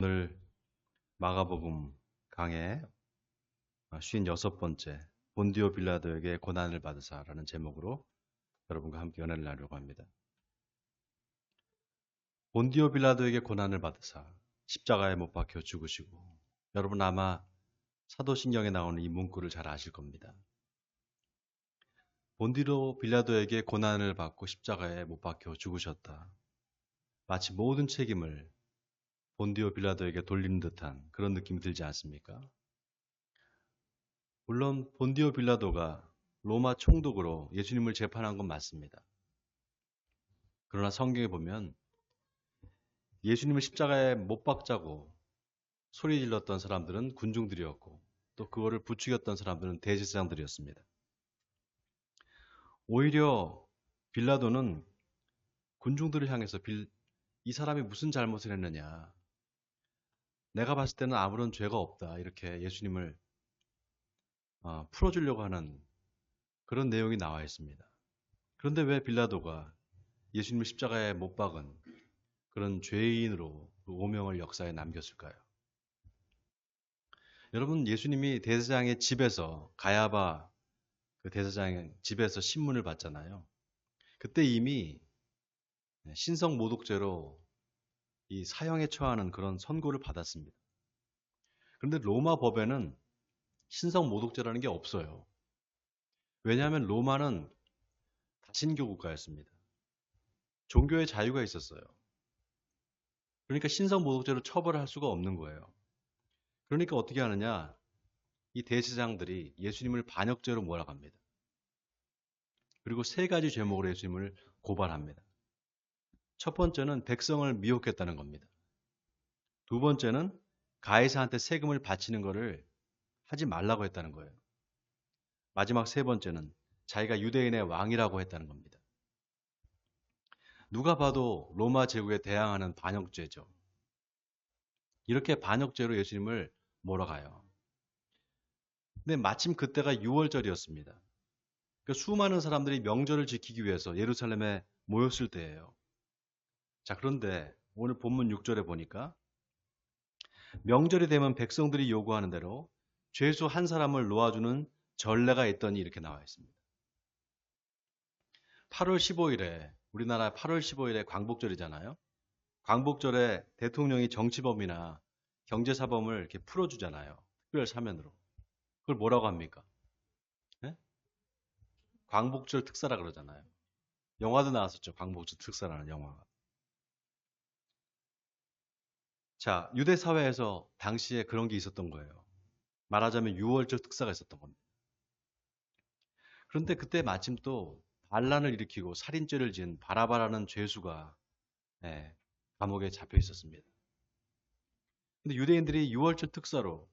오늘 마가복음 강의 56번째 본디오 빌라도에게 고난을 받으사라는 제목으로 여러분과 함께 연애를 나누려고 합니다. 본디오 빌라도에게 고난을 받으사 십자가에 못 박혀 죽으시고 여러분 아마 사도신경에 나오는 이 문구를 잘 아실 겁니다. 본디오 빌라도에게 고난을 받고 십자가에 못 박혀 죽으셨다. 마치 모든 책임을 본디오 빌라도에게 돌리는 듯한 그런 느낌이 들지 않습니까? 물론 본디오 빌라도가 로마 총독으로 예수님을 재판한 건 맞습니다. 그러나 성경에 보면 예수님을 십자가에 못 박자고 소리 질렀던 사람들은 군중들이었고 또 그거를 부추겼던 사람들은 대제사장들이었습니다. 오히려 빌라도는 군중들을 향해서 빌, 이 사람이 무슨 잘못을 했느냐 내가 봤을 때는 아무런 죄가 없다. 이렇게 예수님을 어, 풀어주려고 하는 그런 내용이 나와 있습니다. 그런데 왜 빌라도가 예수님을 십자가에 못 박은 그런 죄인으로 그 오명을 역사에 남겼을까요? 여러분, 예수님이 대사장의 집에서 가야바 그 대사장의 집에서 신문을 받잖아요. 그때 이미 신성 모독죄로 이 사형에 처하는 그런 선고를 받았습니다. 그런데 로마 법에는 신성 모독죄라는 게 없어요. 왜냐하면 로마는 다신교 국가였습니다. 종교의 자유가 있었어요. 그러니까 신성 모독죄로 처벌할 수가 없는 거예요. 그러니까 어떻게 하느냐? 이 대제장들이 예수님을 반역죄로 몰아갑니다. 그리고 세 가지 죄목으로 예수님을 고발합니다. 첫 번째는 백성을 미혹했다는 겁니다. 두 번째는 가해사한테 세금을 바치는 것을 하지 말라고 했다는 거예요. 마지막 세 번째는 자기가 유대인의 왕이라고 했다는 겁니다. 누가 봐도 로마 제국에 대항하는 반역죄죠. 이렇게 반역죄로 예수님을 몰아가요. 근데 마침 그때가 6월절이었습니다. 그러니까 수많은 사람들이 명절을 지키기 위해서 예루살렘에 모였을 때예요. 자, 그런데 오늘 본문 6절에 보니까 명절이 되면 백성들이 요구하는 대로 죄수 한 사람을 놓아주는 전례가 있더니 이렇게 나와 있습니다. 8월 15일에 우리나라 8월 15일에 광복절이잖아요. 광복절에 대통령이 정치범이나 경제사범을 이렇게 풀어주잖아요. 특별 사면으로. 그걸 뭐라고 합니까? 네? 광복절 특사라 그러잖아요. 영화도 나왔었죠. 광복절 특사라는 영화가. 자, 유대 사회에서 당시에 그런 게 있었던 거예요. 말하자면 6월절 특사가 있었던 겁니다. 그런데 그때 마침 또 반란을 일으키고 살인죄를 지은 바라바라는 죄수가 네, 감옥에 잡혀 있었습니다. 근데 유대인들이 6월절 특사로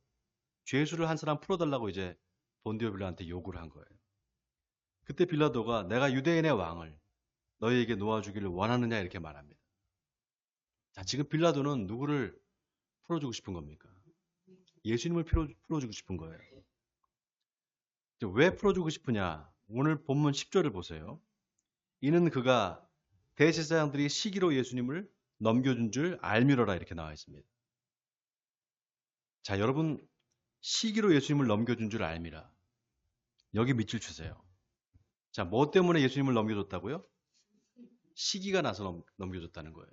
죄수를 한 사람 풀어달라고 이제 본디오 빌라한테 요구를 한 거예요. 그때 빌라도가 내가 유대인의 왕을 너희에게 놓아주기를 원하느냐 이렇게 말합니다. 자, 지금 빌라도는 누구를 풀어주고 싶은 겁니까? 예수님을 풀어주고 싶은 거예요. 왜 풀어주고 싶으냐? 오늘 본문 10절을 보세요. 이는 그가 대제사장들이 시기로 예수님을 넘겨준 줄 알미러라 이렇게 나와 있습니다. 자, 여러분 시기로 예수님을 넘겨준 줄 알미라. 여기 밑줄 주세요. 자, 뭐 때문에 예수님을 넘겨줬다고요? 시기가 나서 넘겨줬다는 거예요.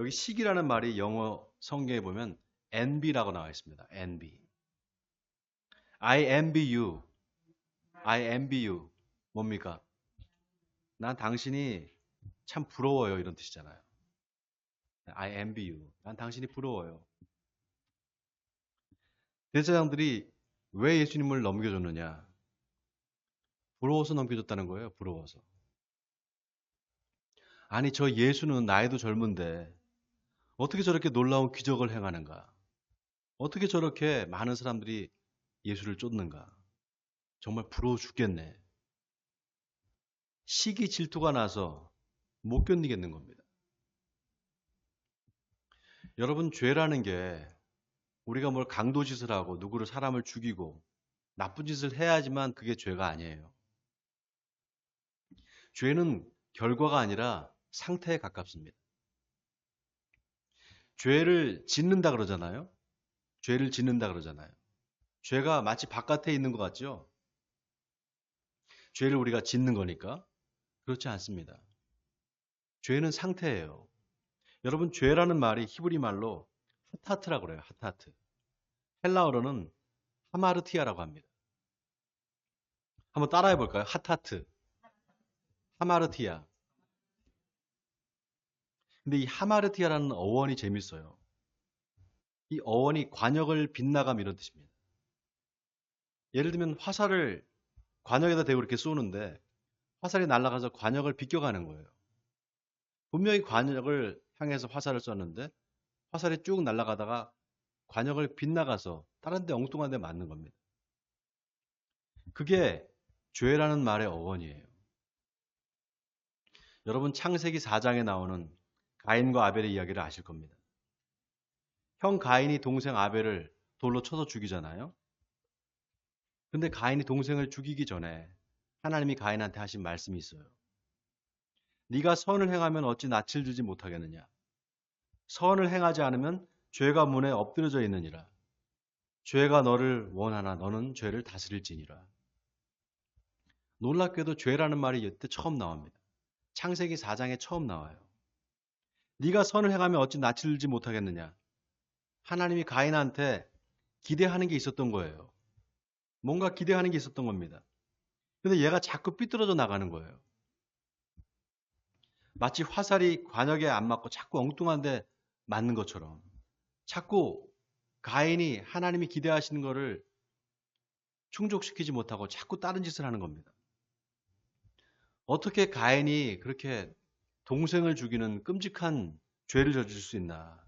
여기 시기라는 말이 영어 성경에 보면 envy라고 나와 있습니다. envy. I envy you. I envy you. 뭡니까? 난 당신이 참 부러워요. 이런 뜻이잖아요. I envy you. 난 당신이 부러워요. 대제장들이 왜 예수님을 넘겨줬느냐? 부러워서 넘겨줬다는 거예요. 부러워서. 아니, 저 예수는 나이도 젊은데 어떻게 저렇게 놀라운 기적을 행하는가? 어떻게 저렇게 많은 사람들이 예수를 쫓는가? 정말 부러워 죽겠네. 시기 질투가 나서 못 견디겠는 겁니다. 여러분, 죄라는 게 우리가 뭘 강도 짓을 하고 누구를 사람을 죽이고 나쁜 짓을 해야지만 그게 죄가 아니에요. 죄는 결과가 아니라 상태에 가깝습니다. 죄를 짓는다 그러잖아요. 죄를 짓는다 그러잖아요. 죄가 마치 바깥에 있는 것 같죠? 죄를 우리가 짓는 거니까. 그렇지 않습니다. 죄는 상태예요. 여러분, 죄라는 말이 히브리 말로 하타트라고 그래요. 하타트. 헬라어로는 하마르티아라고 합니다. 한번 따라해 볼까요? 하타트. 하마르티아. 근데 이 하마르티아라는 어원이 재밌어요. 이 어원이 관역을 빗나감 이런 뜻입니다. 예를 들면 화살을 관역에다 대고 이렇게 쏘는데 화살이 날아가서 관역을 비껴가는 거예요. 분명히 관역을 향해서 화살을 쐈는데 화살이 쭉 날아가다가 관역을 빗나가서 다른 데 엉뚱한 데 맞는 겁니다. 그게 죄라는 말의 어원이에요. 여러분 창세기 4장에 나오는 가인과 아벨의 이야기를 아실 겁니다. 형 가인이 동생 아벨을 돌로 쳐서 죽이잖아요. 근데 가인이 동생을 죽이기 전에 하나님이 가인한테 하신 말씀이 있어요. 네가 선을 행하면 어찌 낯을 들지 못하겠느냐? 선을 행하지 않으면 죄가 문에 엎드려져 있느니라. 죄가 너를 원하나 너는 죄를 다스릴지니라. 놀랍게도 죄라는 말이 이때 처음 나옵니다. 창세기 4장에 처음 나와요. 네가 선을 행하면 어찌 낯을 들지 못하겠느냐? 하나님이 가인한테 기대하는 게 있었던 거예요. 뭔가 기대하는 게 있었던 겁니다. 근데 얘가 자꾸 삐뚤어져 나가는 거예요. 마치 화살이 관역에 안 맞고 자꾸 엉뚱한데 맞는 것처럼 자꾸 가인이 하나님이 기대하시는 것을 충족시키지 못하고 자꾸 다른 짓을 하는 겁니다. 어떻게 가인이 그렇게 동생을 죽이는 끔찍한 죄를 저질 수 있나?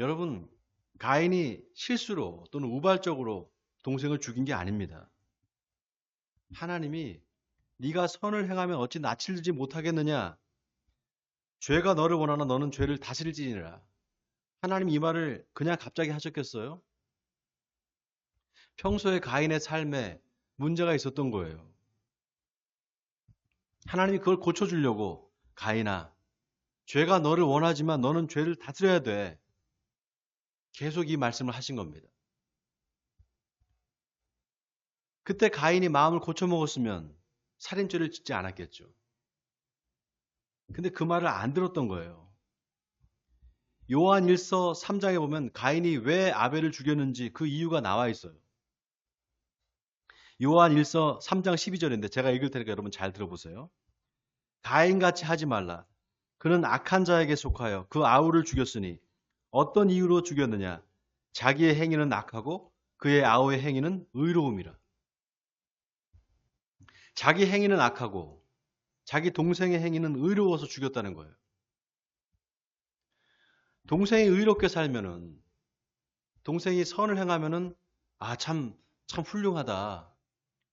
여러분, 가인이 실수로 또는 우발적으로 동생을 죽인 게 아닙니다. 하나님이 네가 선을 행하면 어찌 낯을 들지 못하겠느냐? 죄가 너를 원하나 너는 죄를 다스릴지니라. 하나님 이 말을 그냥 갑자기 하셨겠어요? 평소에 가인의 삶에 문제가 있었던 거예요. 하나님이 그걸 고쳐주려고 가인아, 죄가 너를 원하지만 너는 죄를 다스려야 돼. 계속 이 말씀을 하신 겁니다. 그때 가인이 마음을 고쳐먹었으면 살인죄를 짓지 않았겠죠. 근데 그 말을 안 들었던 거예요. 요한 1서 3장에 보면 가인이 왜 아벨을 죽였는지 그 이유가 나와 있어요. 요한 1서 3장 12절인데 제가 읽을 테니까 여러분 잘 들어보세요. 가인같이 하지 말라. 그는 악한 자에게 속하여 그 아우를 죽였으니 어떤 이유로 죽였느냐? 자기의 행위는 악하고 그의 아우의 행위는 의로움이라. 자기 행위는 악하고 자기 동생의 행위는 의로워서 죽였다는 거예요. 동생이 의롭게 살면은 동생이 선을 행하면은 아 참참 참 훌륭하다.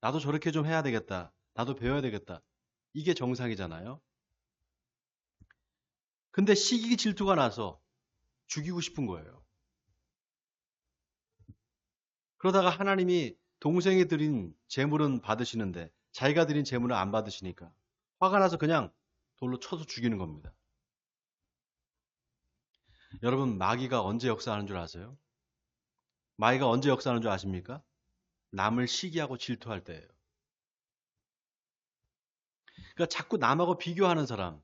나도 저렇게 좀 해야 되겠다. 나도 배워야 되겠다. 이게 정상이잖아요. 근데 시기 질투가 나서 죽이고 싶은 거예요. 그러다가 하나님이 동생이 드린 재물은 받으시는데 자기가 드린 재물은 안 받으시니까 화가 나서 그냥 돌로 쳐서 죽이는 겁니다. 여러분 마귀가 언제 역사하는 줄 아세요? 마귀가 언제 역사하는 줄 아십니까? 남을 시기하고 질투할 때예요. 그러니까 자꾸 남하고 비교하는 사람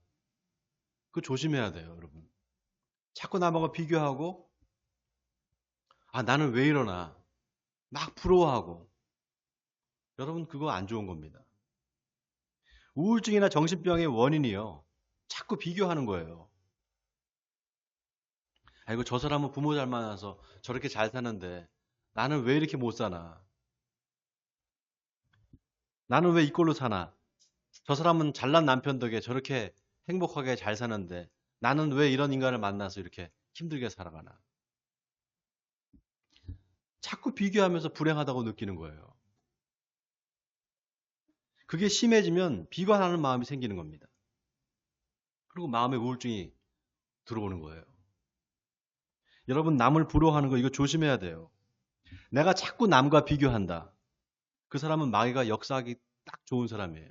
그 조심해야 돼요, 여러분. 자꾸 남하고 비교하고 아 나는 왜 이러나 막 부러워하고 여러분 그거 안 좋은 겁니다. 우울증이나 정신병의 원인이요. 자꾸 비교하는 거예요. 아이고 저 사람은 부모 잘 만나서 저렇게 잘 사는데 나는 왜 이렇게 못 사나? 나는 왜 이꼴로 사나? 저 사람은 잘난 남편 덕에 저렇게 행복하게 잘 사는데 나는 왜 이런 인간을 만나서 이렇게 힘들게 살아가나? 자꾸 비교하면서 불행하다고 느끼는 거예요. 그게 심해지면 비관하는 마음이 생기는 겁니다. 그리고 마음의 우울증이 들어오는 거예요. 여러분, 남을 부러워하는 거 이거 조심해야 돼요. 내가 자꾸 남과 비교한다. 그 사람은 마귀가 역사하기 딱 좋은 사람이에요.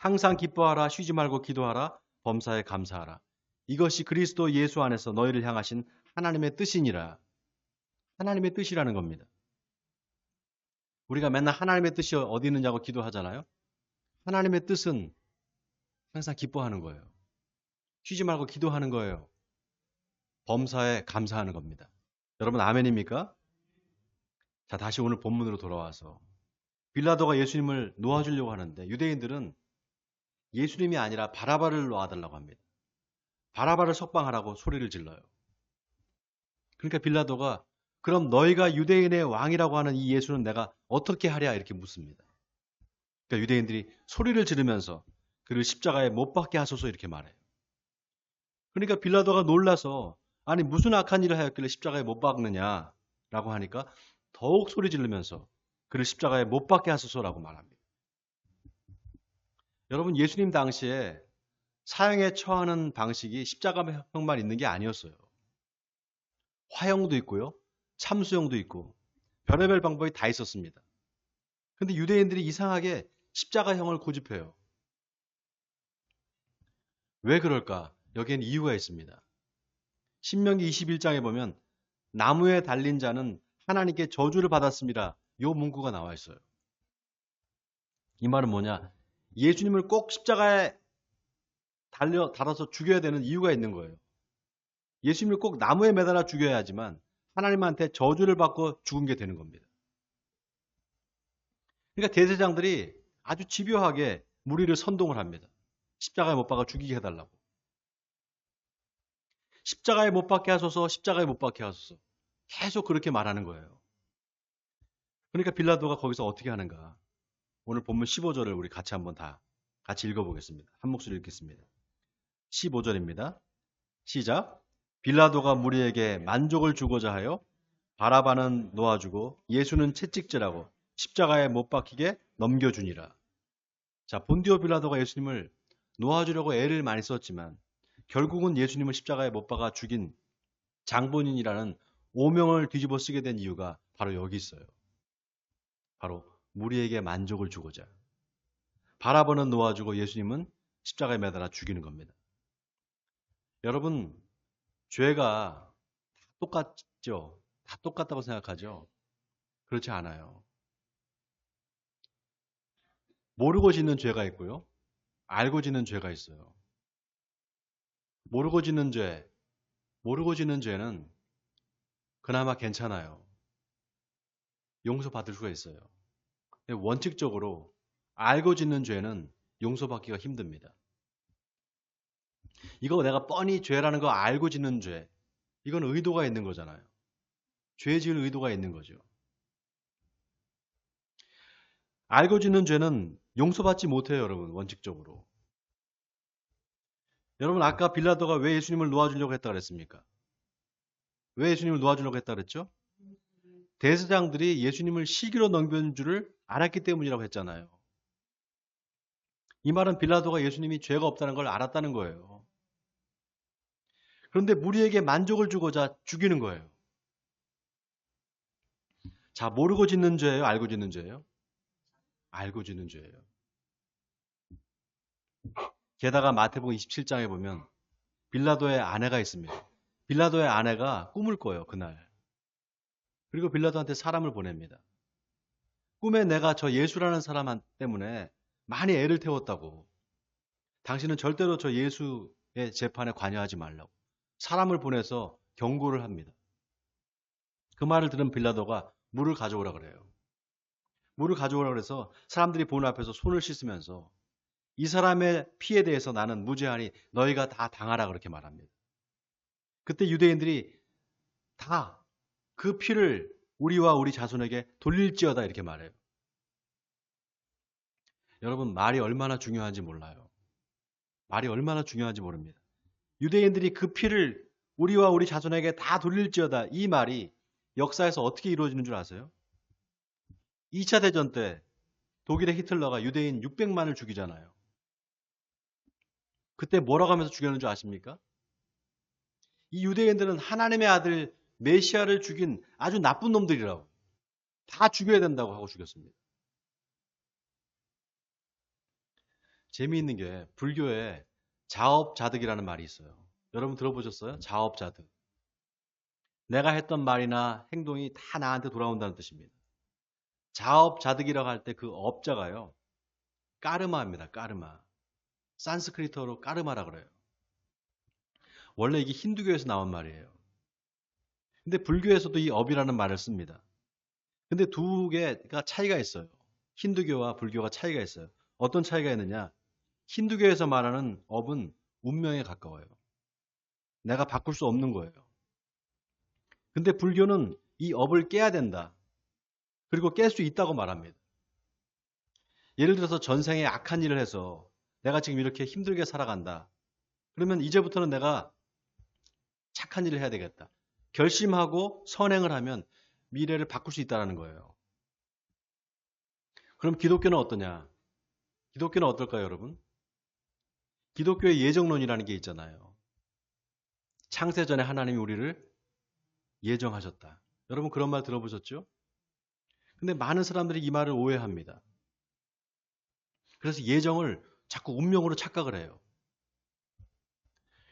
항상 기뻐하라, 쉬지 말고 기도하라, 범사에 감사하라. 이것이 그리스도 예수 안에서 너희를 향하신 하나님의 뜻이니라. 하나님의 뜻이라는 겁니다. 우리가 맨날 하나님의 뜻이 어디 있느냐고 기도하잖아요. 하나님의 뜻은 항상 기뻐하는 거예요. 쉬지 말고 기도하는 거예요. 범사에 감사하는 겁니다. 여러분 아멘입니까? 자, 다시 오늘 본문으로 돌아와서 빌라도가 예수님을 놓아주려고 하는데 유대인들은 예수님이 아니라 바라바를 놓아달라고 합니다. 바라바를 석방하라고 소리를 질러요. 그러니까 빌라도가 그럼 너희가 유대인의 왕이라고 하는 이 예수는 내가 어떻게 하랴 이렇게 묻습니다. 그러니까 유대인들이 소리를 지르면서 그를 십자가에 못 박게 하소서 이렇게 말해요. 그러니까 빌라도가 놀라서 아니 무슨 악한 일을 하였길래 십자가에 못 박느냐라고 하니까 더욱 소리 지르면서 그를 십자가에 못 박게 하소서라고 말합니다. 여러분 예수님 당시에 사형에 처하는 방식이 십자가형만 있는 게 아니었어요. 화형도 있고요. 참수형도 있고 별의별 방법이 다 있었습니다. 근데 유대인들이 이상하게 십자가형을 고집해요. 왜 그럴까? 여기엔 이유가 있습니다. 신명기 21장에 보면 나무에 달린 자는 하나님께 저주를 받았습니다. 요 문구가 나와 있어요. 이 말은 뭐냐? 예수님을 꼭 십자가에 달려 달아서 죽여야 되는 이유가 있는 거예요. 예수님을 꼭 나무에 매달아 죽여야지만 하나님한테 저주를 받고 죽은 게 되는 겁니다. 그러니까 대제장들이 아주 집요하게 무리를 선동을 합니다. 십자가에 못 박아 죽이게 해달라고. 십자가에 못 박게 하소서, 십자가에 못 박게 하소서. 계속 그렇게 말하는 거예요. 그러니까 빌라도가 거기서 어떻게 하는가. 오늘 본문 15절을 우리 같이 한번 다 같이 읽어보겠습니다. 한 목소리 읽겠습니다. 15절입니다. 시작. 빌라도가 무리에게 만족을 주고자 하여 바라바는 놓아주고 예수는 채찍질하고 십자가에 못 박히게 넘겨주니라. 자, 본디오 빌라도가 예수님을 놓아주려고 애를 많이 썼지만 결국은 예수님을 십자가에 못 박아 죽인 장본인이라는 오명을 뒤집어 쓰게 된 이유가 바로 여기 있어요. 바로 무리에게 만족을 주고자. 바라보는 놓아주고 예수님은 십자가에 매달아 죽이는 겁니다. 여러분, 죄가 다 똑같죠? 다 똑같다고 생각하죠? 그렇지 않아요. 모르고 짓는 죄가 있고요. 알고 짓는 죄가 있어요. 모르고 짓는 죄, 모르고 짓는 죄는 그나마 괜찮아요. 용서받을 수가 있어요. 원칙적으로 알고 짓는 죄는 용서받기가 힘듭니다. 이거 내가 뻔히 죄라는 거 알고 짓는 죄. 이건 의도가 있는 거잖아요. 죄 지을 의도가 있는 거죠. 알고 짓는 죄는 용서받지 못해요, 여러분, 원칙적으로. 여러분, 아까 빌라도가 왜 예수님을 놓아주려고 했다 그랬습니까? 왜 예수님을 놓아주려고 했다 그랬죠? 대사장들이 예수님을 시기로 넘겨준 줄을 알았기 때문이라고 했잖아요. 이 말은 빌라도가 예수님이 죄가 없다는 걸 알았다는 거예요. 그런데 무리에게 만족을 주고자 죽이는 거예요. 자, 모르고 짓는 죄예요? 알고 짓는 죄예요? 알고 짓는 죄예요. 게다가 마태복음 27장에 보면 빌라도의 아내가 있습니다. 빌라도의 아내가 꿈을 꿔요, 그날. 그리고 빌라도한테 사람을 보냅니다. 꿈에 내가 저 예수라는 사람 때문에 많이 애를 태웠다고. 당신은 절대로 저 예수의 재판에 관여하지 말라고. 사람을 보내서 경고를 합니다. 그 말을 들은 빌라도가 물을 가져오라 그래요. 물을 가져오라 그래서 사람들이 보는 앞에서 손을 씻으면서 이 사람의 피에 대해서 나는 무죄하니 너희가 다 당하라 그렇게 말합니다. 그때 유대인들이 다 그 피를 우리와 우리 자손에게 돌릴지어다 이렇게 말해요. 여러분 말이 얼마나 중요한지 몰라요. 말이 얼마나 중요한지 모릅니다. 유대인들이 그 피를 우리와 우리 자손에게 다 돌릴지어다 이 말이 역사에서 어떻게 이루어지는 줄 아세요? 2차 대전 때 독일의 히틀러가 유대인 600만을 죽이잖아요. 그때 뭐라고 하면서 죽였는 줄 아십니까? 이 유대인들은 하나님의 아들 메시아를 죽인 아주 나쁜 놈들이라고. 다 죽여야 된다고 하고 죽였습니다. 재미있는 게 불교에 자업자득이라는 말이 있어요. 여러분 들어보셨어요? 자업자득. 내가 했던 말이나 행동이 다 나한테 돌아온다는 뜻입니다. 자업자득이라고 할 때 그 업자가요. 까르마입니다. 까르마. 산스크리트어로 까르마라 그래요. 원래 이게 힌두교에서 나온 말이에요. 근데 불교에서도 이 업이라는 말을 씁니다. 근데 두 개가 차이가 있어요. 힌두교와 불교가 차이가 있어요. 어떤 차이가 있느냐? 힌두교에서 말하는 업은 운명에 가까워요. 내가 바꿀 수 없는 거예요. 근데 불교는 이 업을 깨야 된다. 그리고 깰 수 있다고 말합니다. 예를 들어서 전생에 악한 일을 해서 내가 지금 이렇게 힘들게 살아간다. 그러면 이제부터는 내가 착한 일을 해야 되겠다. 결심하고 선행을 하면 미래를 바꿀 수 있다는 거예요. 그럼 기독교는 어떠냐? 기독교는 어떨까요, 여러분? 기독교의 예정론이라는 게 있잖아요. 창세 전에 하나님이 우리를 예정하셨다. 여러분 그런 말 들어보셨죠? 근데 많은 사람들이 이 말을 오해합니다. 그래서 예정을 자꾸 운명으로 착각을 해요.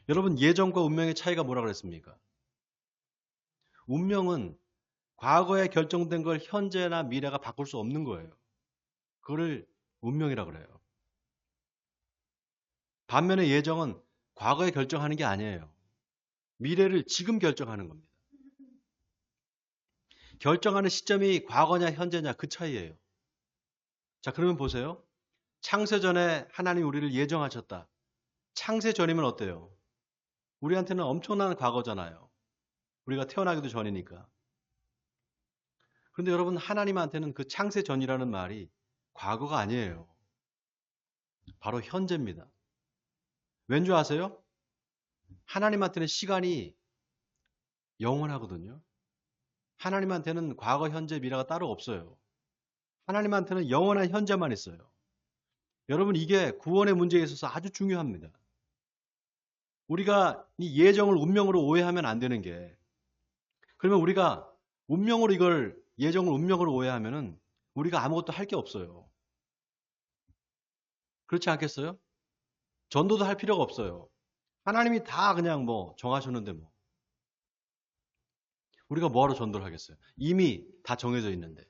여러분 예정과 운명의 차이가 뭐라 그랬습니까? 운명은 과거에 결정된 걸 현재나 미래가 바꿀 수 없는 거예요. 그거를 운명이라 그래요. 반면에 예정은 과거에 결정하는 게 아니에요. 미래를 지금 결정하는 겁니다. 결정하는 시점이 과거냐 현재냐 그 차이예요. 자, 그러면 보세요. 창세 전에 하나님 우리를 예정하셨다. 창세 전이면 어때요? 우리한테는 엄청난 과거잖아요. 우리가 태어나기도 전이니까. 그런데 여러분 하나님한테는 그 창세 전이라는 말이 과거가 아니에요. 바로 현재입니다. 왠 줄 아세요? 하나님한테는 시간이 영원하거든요. 하나님한테는 과거, 현재, 미래가 따로 없어요. 하나님한테는 영원한 현재만 있어요. 여러분 이게 구원의 문제에 있어서 아주 중요합니다. 우리가 이 예정을 운명으로 오해하면 안 되는 게 그러면 우리가 운명으로 이걸 예정을 운명으로 오해하면은 우리가 아무것도 할 게 없어요. 그렇지 않겠어요? 전도도 할 필요가 없어요. 하나님이 다 그냥 뭐 정하셨는데 뭐. 우리가 뭐하러 전도를 하겠어요? 이미 다 정해져 있는데.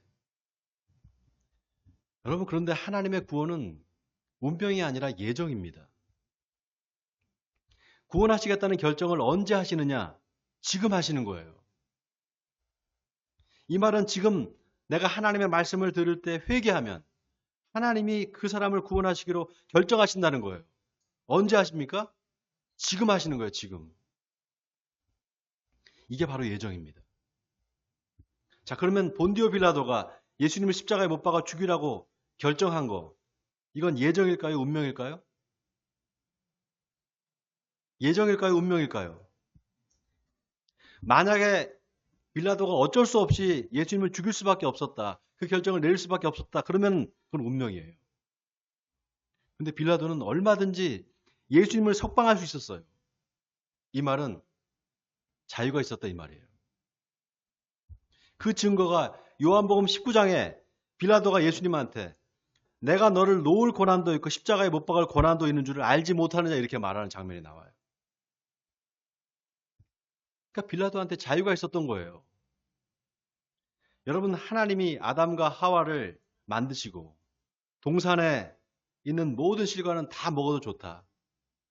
여러분, 그런데 하나님의 구원은 운명이 아니라 예정입니다. 구원하시겠다는 결정을 언제 하시느냐? 지금 하시는 거예요. 이 말은 지금 내가 하나님의 말씀을 들을 때 회개하면 하나님이 그 사람을 구원하시기로 결정하신다는 거예요. 언제 하십니까? 지금 하시는 거예요, 지금. 이게 바로 예정입니다. 자, 그러면 본디오 빌라도가 예수님을 십자가에 못 박아 죽이라고 결정한 거, 이건 예정일까요? 운명일까요? 예정일까요? 운명일까요? 만약에 빌라도가 어쩔 수 없이 예수님을 죽일 수밖에 없었다. 그 결정을 내릴 수밖에 없었다. 그러면 그건 운명이에요. 근데 빌라도는 얼마든지 예수님을 석방할 수 있었어요. 이 말은 자유가 있었다 이 말이에요. 그 증거가 요한복음 19장에 빌라도가 예수님한테 내가 너를 놓을 고난도 있고 십자가에 못 박을 고난도 있는 줄을 알지 못하느냐 이렇게 말하는 장면이 나와요. 그러니까 빌라도한테 자유가 있었던 거예요. 여러분 하나님이 아담과 하와를 만드시고 동산에 있는 모든 실과는 다 먹어도 좋다.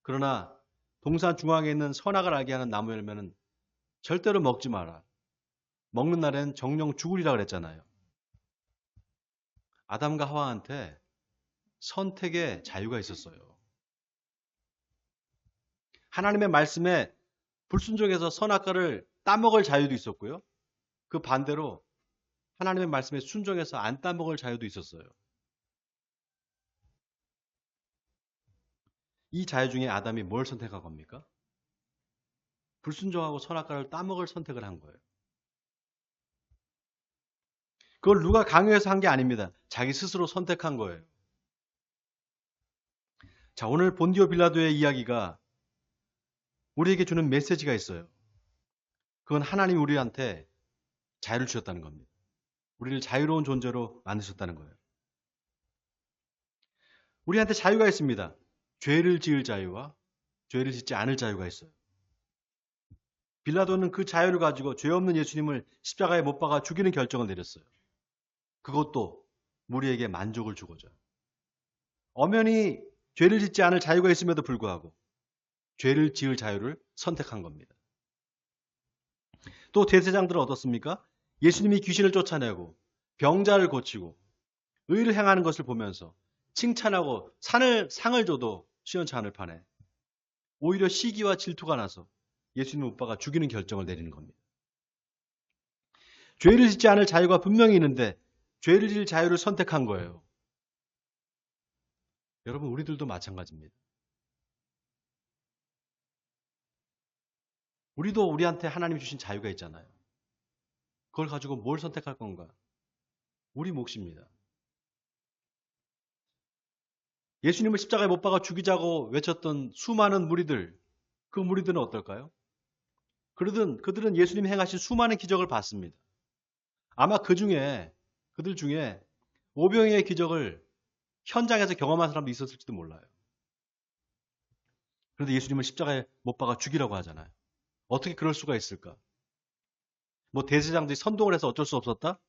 그러나 동산 중앙에 있는 선악을 알게 하는 나무 열매는 절대로 먹지 마라. 먹는 날엔 정령 죽으리라 그랬잖아요. 아담과 하와한테 선택의 자유가 있었어요. 하나님의 말씀에 불순종해서 선악과를 따먹을 자유도 있었고요. 그 반대로 하나님의 말씀에 순종해서 안 따먹을 자유도 있었어요. 이 자유 중에 아담이 뭘 선택한 겁니까? 불순종하고 선악과를 따먹을 선택을 한 거예요. 그걸 누가 강요해서 한 게 아닙니다. 자기 스스로 선택한 거예요. 자, 오늘 본디오 빌라도의 이야기가 우리에게 주는 메시지가 있어요. 그건 하나님이 우리한테 자유를 주셨다는 겁니다. 우리를 자유로운 존재로 만드셨다는 거예요. 우리한테 자유가 있습니다. 죄를 지을 자유와 죄를 짓지 않을 자유가 있어요. 빌라도는 그 자유를 가지고 죄 없는 예수님을 십자가에 못 박아 죽이는 결정을 내렸어요. 그것도 무리에게 만족을 주고자. 엄연히 죄를 짓지 않을 자유가 있음에도 불구하고 죄를 지을 자유를 선택한 겁니다. 또 대제장들은 어떻습니까? 예수님이 귀신을 쫓아내고 병자를 고치고 의를 행하는 것을 보면서 칭찬하고 산을 상을 줘도 시원치 않을 판에 오히려 시기와 질투가 나서 예수님 오빠가 죽이는 결정을 내리는 겁니다. 죄를 짓지 않을 자유가 분명히 있는데 죄를 지을 자유를 선택한 거예요. 여러분 우리들도 마찬가지입니다. 우리도 우리한테 하나님이 주신 자유가 있잖아요. 그걸 가지고 뭘 선택할 건가? 우리 몫입니다. 예수님을 십자가에 못 박아 죽이자고 외쳤던 수많은 무리들, 그 무리들은 어떨까요? 그러든 그들은 예수님 행하신 수많은 기적을 봤습니다. 아마 그 중에 그들 중에 오병이의 기적을 현장에서 경험한 사람도 있었을지도 몰라요. 그런데 예수님을 십자가에 못 박아 죽이라고 하잖아요. 어떻게 그럴 수가 있을까? 뭐 대제장들이 선동을 해서 어쩔 수 없었다?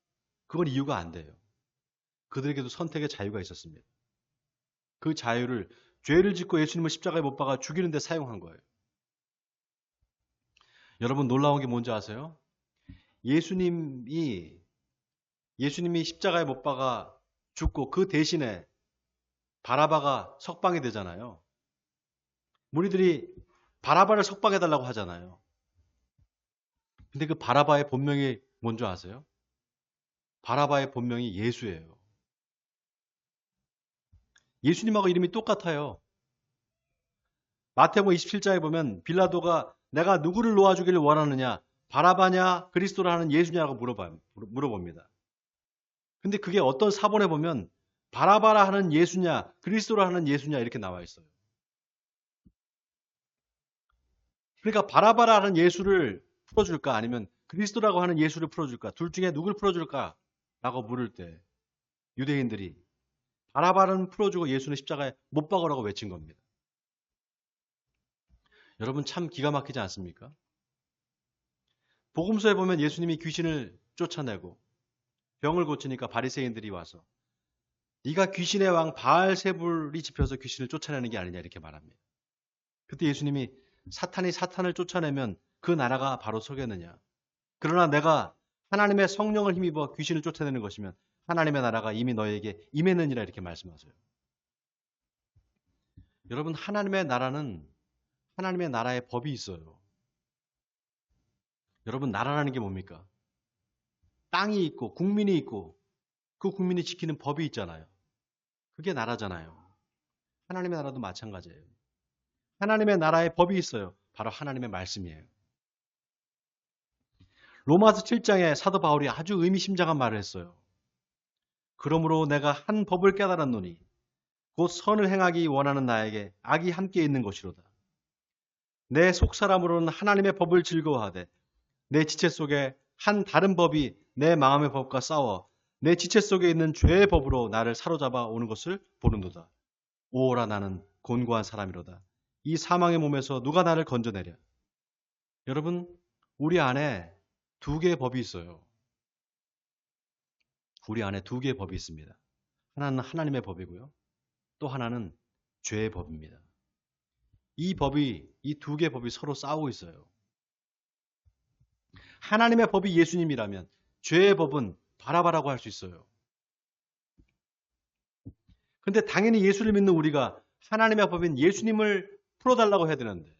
그건 이유가 안 돼요. 그들에게도 선택의 자유가 있었습니다. 그 자유를 죄를 짓고 예수님을 십자가에 못 박아 죽이는 데 사용한 거예요. 여러분 놀라운 게 뭔지 아세요? 예수님이 예수님이 십자가에 못 박아 죽고 그 대신에 바라바가 석방이 되잖아요. 무리들이 바라바를 석방해 달라고 하잖아요. 근데 그 바라바의 본명이 뭔지 아세요? 바라바의 본명이 예수예요. 예수님하고 이름이 똑같아요. 마태복음 27장에 보면 빌라도가 내가 누구를 놓아주기를 원하느냐 바라바냐 그리스도라 하는 예수냐라고 물어봅니다. 근데 그게 어떤 사본에 보면 바라바라 하는 예수냐 그리스도라 하는 예수냐 이렇게 나와 있어요. 그러니까 바라바라 하는 예수를 풀어줄까 아니면 그리스도라고 하는 예수를 풀어줄까 둘 중에 누굴 풀어줄까 라고 물을 때 유대인들이 바라바는 풀어주고 예수는 십자가에 못 박으라고 외친 겁니다. 여러분 참 기가 막히지 않습니까? 복음서에 보면 예수님이 귀신을 쫓아내고 병을 고치니까 바리새인들이 와서 네가 귀신의 왕 바알세불이 집혀서 귀신을 쫓아내는 게 아니냐 이렇게 말합니다. 그때 예수님이 사탄이 사탄을 쫓아내면 그 나라가 바로 서겠느냐. 그러나 내가 하나님의 성령을 힘입어 귀신을 쫓아내는 것이면 하나님의 나라가 이미 너에게 임했느니라 이렇게 말씀하세요. 여러분 하나님의 나라는 하나님의 나라의 법이 있어요. 여러분 나라라는 게 뭡니까? 땅이 있고 국민이 있고 그 국민이 지키는 법이 있잖아요. 그게 나라잖아요. 하나님의 나라도 마찬가지예요. 하나님의 나라의 법이 있어요. 바로 하나님의 말씀이에요. 로마서 7장에 사도 바울이 아주 의미심장한 말을 했어요. 그러므로 내가 한 법을 깨달았노니 곧 선을 행하기 원하는 나에게 악이 함께 있는 것이로다. 내 속사람으로는 하나님의 법을 즐거워하되 내 지체 속에 한 다른 법이 내 마음의 법과 싸워 내 지체 속에 있는 죄의 법으로 나를 사로잡아 오는 것을 보는도다. 오오라 나는 곤고한 사람이로다. 이 사망의 몸에서 누가 나를 건져내랴. 여러분, 우리 안에 두 개의 법이 있어요. 우리 안에 두 개의 법이 있습니다. 하나는 하나님의 법이고요. 또 하나는 죄의 법입니다. 이 법이, 이 두 개의 법이 서로 싸우고 있어요. 하나님의 법이 예수님이라면 죄의 법은 바라바라고 할 수 있어요. 근데 당연히 예수를 믿는 우리가 하나님의 법인 예수님을 풀어달라고 해야 되는데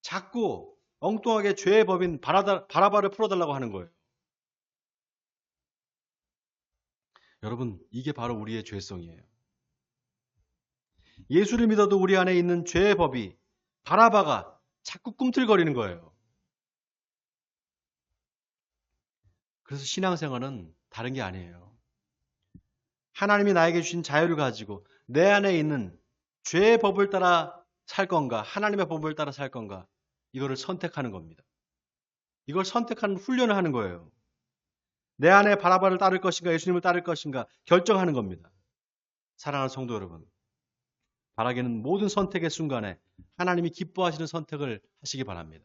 자꾸 엉뚱하게 죄의 법인 바라바를 풀어달라고 하는 거예요. 여러분, 이게 바로 우리의 죄성이에요. 예수를 믿어도 우리 안에 있는 죄의 법이 바라바가 자꾸 꿈틀거리는 거예요. 그래서 신앙생활은 다른 게 아니에요. 하나님이 나에게 주신 자유를 가지고 내 안에 있는 죄의 법을 따라 살 건가, 하나님의 법을 따라 살 건가, 이거를 선택하는 겁니다. 이걸 선택하는 훈련을 하는 거예요. 내 안에 바라바를 따를 것인가, 예수님을 따를 것인가 결정하는 겁니다. 사랑하는 성도 여러분, 바라기는 모든 선택의 순간에 하나님이 기뻐하시는 선택을 하시기 바랍니다.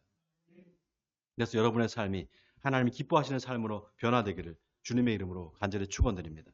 그래서 여러분의 삶이 하나님이 기뻐하시는 삶으로 변화되기를 주님의 이름으로 간절히 축원드립니다.